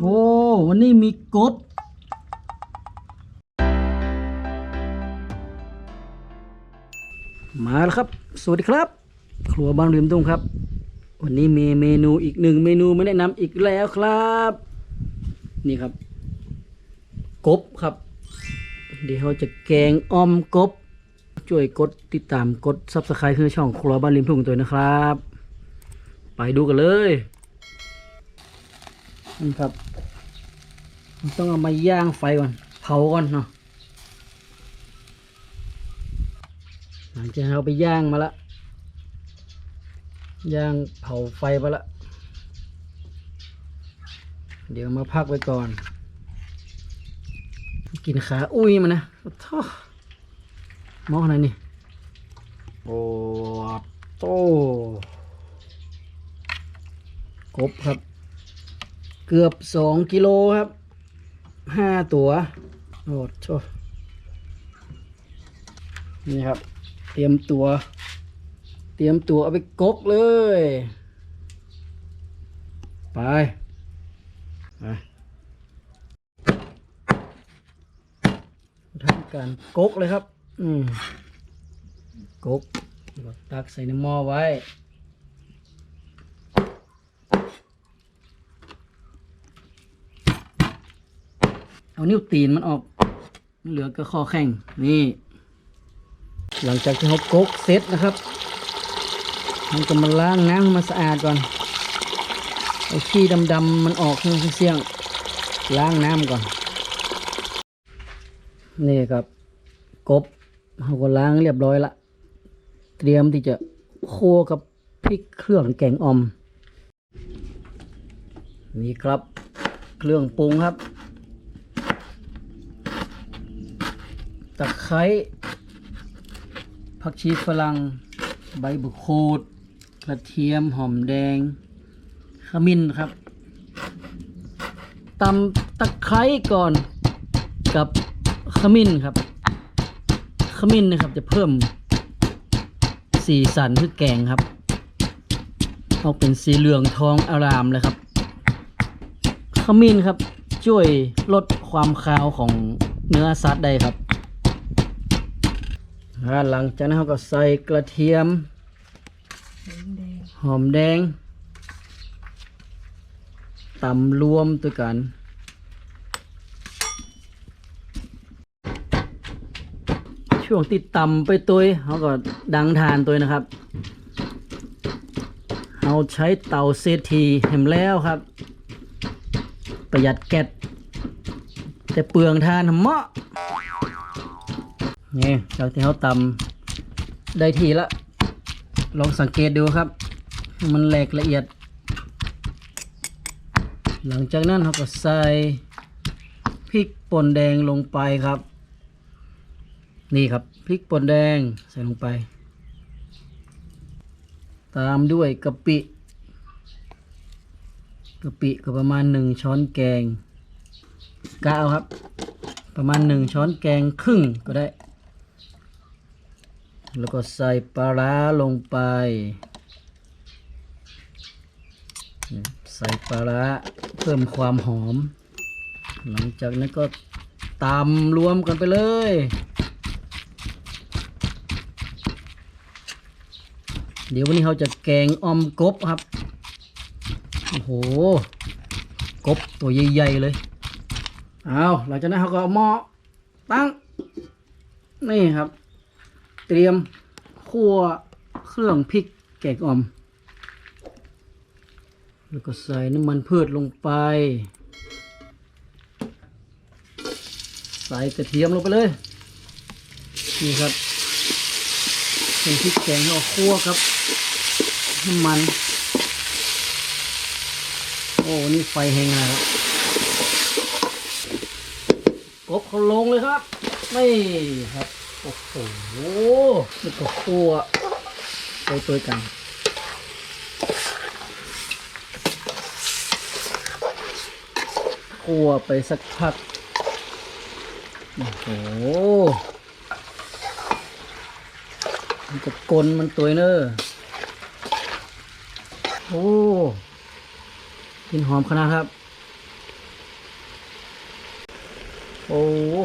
โอ้ วันนี้มีกบมาแล้วครับ สวัสดีครับ ครัวบ้านริมตุ้งครับ วันนี้มีเมนูอีกหนึ่งเมนูมาแนะนำอีกแล้วครับ นี่ครับ กบครับ เดี๋ยวเราจะแกงอ้อมกบ ช่วยกดติดตามกดซับสไครต์คือช่องครัวบ้านริมทุ่งตัวนะครับ ไปดูกันเลยนี่ครับ ต้องเอามาย่างไฟก่อน เผาก่อนเนาะหลังจากเราไปย่างมาละย่างเผาไฟไปละเดี๋ยวมาพักไว้ก่อน กินขาอุ้ยมันนะท้อมองอะไรนี่โอ้โตกบครับ เกือบสองกิโลครับ ห้าตัวโอ้โชนี่ครับ เตรียมตัว เตรียมตัวเอาไปกกเลย ไปไปทำการกกเลยครับ อืมกกตักใส่ในหม้อไว้ เอานิ้วตีนมันออก เหลือก็ข้อแข้งนี่ หลังจากที่เขากกเสร็จนะครับมันก็มาล้างน้ำมันสะอาดก่อนเอาขี้ดำๆมันออกเสี่ยงล้างน้ำก่อน นี่ครับกบเขาก็ล้างเรียบร้อยละ เตรียมที่จะคั่วกับพริกเครื่องแกงอ่อม นี่ครับ เครื่องปรุงครับ ตะไคร้ผักชีฝรั่งใบบุโคดกระเทียมหอมแดง ขมิ้นครับตำตะไคร้ก่อนกับขมิ้นครับ ขมิ้นนะครับจะเพิ่มสีสันคือแกงครับออกเป็นสีเหลืองทองอารามเลยครับ ขมิ้นครับช่วยลดความคาวของเนื้อสัตว์ได้ครับ หลังจากนั้นเราก็ใส่กระเทียม หอมแดงตำรวมตัวกันช่วงติดตำไปตัวเขาก็ดังทานตัวนะครับเราใช้เตาเซทีเห็มแล้วครับ ประหยัดแก๊สแต่เปลืองทานเหมาะ นี่จากที่เขาตำได้ทีละลองสังเกตดูครับ มันแหลกละเอียด หลังจากนั้นเราก็ใส่พริกป่นแดงลงไปครับ นี่ครับพริกป่นแดงใส่ลงไป ตามด้วยกะปิกะปิก็ประมาณหนึ่งช้อนแกงกะเอาครับ ประมาณหนึ่งช้อนแกงครึ่งก็ได้ แล้วก็ใส่ปลาร้าลงไป ใส่ปลาร้าเพิ่มความหอม หลังจากนั้นก็ตำรวมกันไปเลยเดี๋ยววันนี้เราจะแกงออมกบครับ โอ้โห กบตัวใหญ่ๆเลย เอาหลังจากนั้นเราก็เอาหม้อตั้ง นี่ครับ เตรียมคั่วเครื่องพริกแกงอ่อม แล้วก็ใส่น้ำมันพืชลงไป ใส่กระเทียมลงไปเลย นี่ครับเป็นพริกแกงเราคั่วครับน้ำมัน โอ้ นี่ไฟแห้งแล้วกบเขาลงเลยครับนี่ครับ โอ้โหนี่ก็คั่วไปตัวกันคั่วไปสักพัก โอ้โห มันจะกลนมันตัวเนอะโอ้กลินหอมขนาดครับ โอ้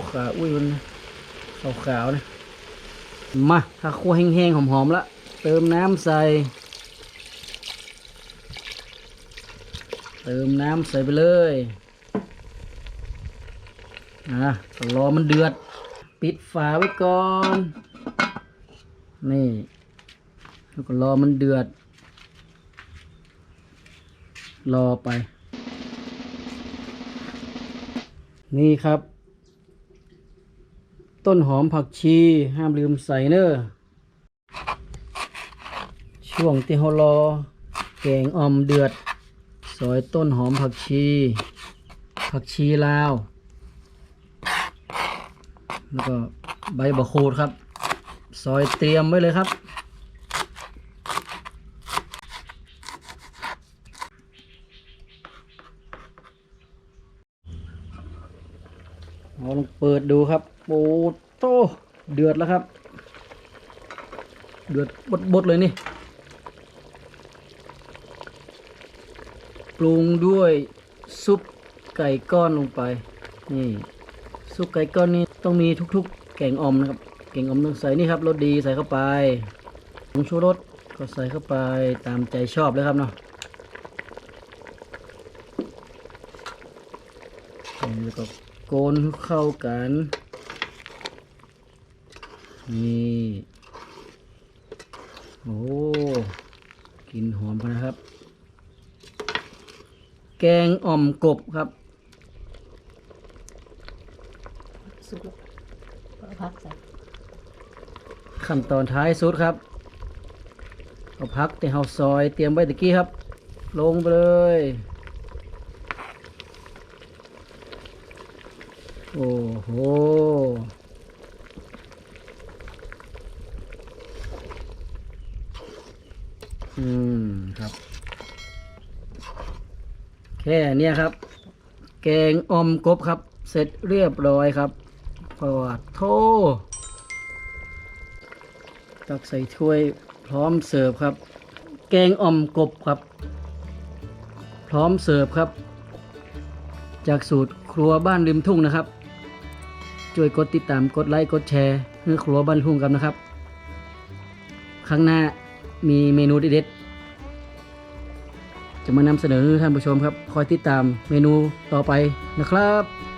ขาอุ้ยมัน ขาวๆนะมาถ้าคั่วแห้งๆ หอมๆและเติมน้ำใส่ เติมน้ำใส่ไปเลยอะรอมันเดือด ปิดฝาไว้ก่อน นี่ แล้วก็รอมันเดือด รอไป นี่ครับ ต้นหอมผักชีห้ามลืมใส่เนอช่วงที่เรารอแกงอ่อมเดือด ซอยต้นหอมผักชี ผักชีลาว แล้วก็ใบบักคูดครับ ซอยเตรียมไว้เลยครับเอาลองเปิดดูครับ โอ้โตเดือดแล้วครับ เดือดบดๆเลยนี่ปรุงด้วยซุปไก่ก้อนลงไป นี่ ซุปไก่ก้อนนี้ต้องมีทุกๆ แกงอมนะครับ แกงอมต้องใส่นี่ครับรสดีใส่เข้าไปผงชูรสก็ใส่เข้าไปตามใจชอบเลยครับเนาะแล้วก็โกนเข้ากัน นี่ โอ้กลินหอมพอนะครับ แกงอ่อมกบครับ สุกแล้วก็พักใส่ขั้นตอนท้ายสุดครับ เอาพักที่เฮาซอยเตรียมไว้ตะกี้ครับ ลงไปเลย โอ้โห อืมครับ แค่เนี้ยครับ แกงออมกบครับ เสร็จเรียบร้อยครับปวดโทตักใส่ถ้วยพร้อมเสิร์ฟครับ แกงออมกบครับ พร้อมเสิร์ฟครับ จากสูตรครัวบ้านริมทุ่งนะครับช่วยกดติดตามกดไลค์กดแชร์เพื่อครัวบ้านทุ่งกันนะครับ ครั้งหน้า มีเมนูเด็ดๆจะมานำเสนอท่านผู้ชมครับ คอยติดตามเมนูต่อไปนะครับ